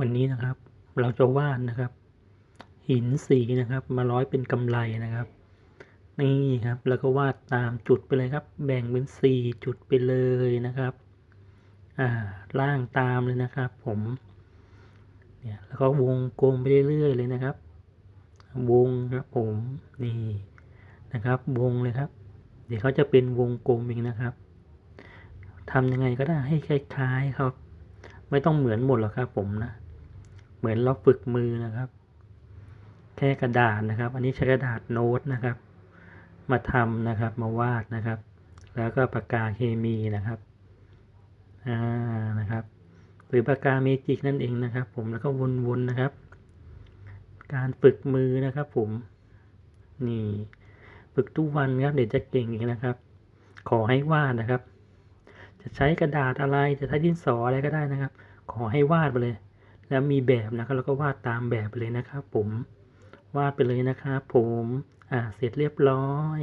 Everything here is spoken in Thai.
วันนี้นะครับ เราจะวาดนะครับ หินสีนะครับ มาร้อยเป็นกำไรนะครับ นี่ครับ แล้วก็วาดตามจุดไปเลยครับ แบ่งเป็นสี่จุดไปเลยนะครับอ่าล่างตามเลยนะครับ ผมเนี่ยแล้วก็วงกลมไปเรื่อยๆเลยนะครับ วงครับผมนี่นะครับ วงเลยครับ เดี๋ยวเขาจะเป็นวงกลมเองนะครับทำยังไงก็ได้ให้คล้ายๆครับ ไม่ต้องเหมือนหมดหรอกครับผมนะ เหมือนเราฝึกมือนะครับ แค่กระดาษนะครับ อันนี้ใช้กระดาษโน้ตนะครับ มาทำนะครับมาวาดนะครับ แล้วก็ปากกาเคมีนะครับอ่านะครับ หรือปากกาเมจิกนั่นเองนะครับ ผมแล้วก็วนๆนะครับ การฝึกมือนะครับ ผมนี่ฝึกทุกวันครับเดี๋ยวจะเก่งอีกนะครับ ขอให้วาดนะครับ จะใช้กระดาษอะไรจะใช้ดินสออะไรก็ได้นะครับ ขอให้วาดไปเลย แล้วมีแบบนะครับแล้วก็วาดตามแบบไปเลยนะครับผมวาดไปเลยนะครับผมอ่าเสร็จเรียบร้อย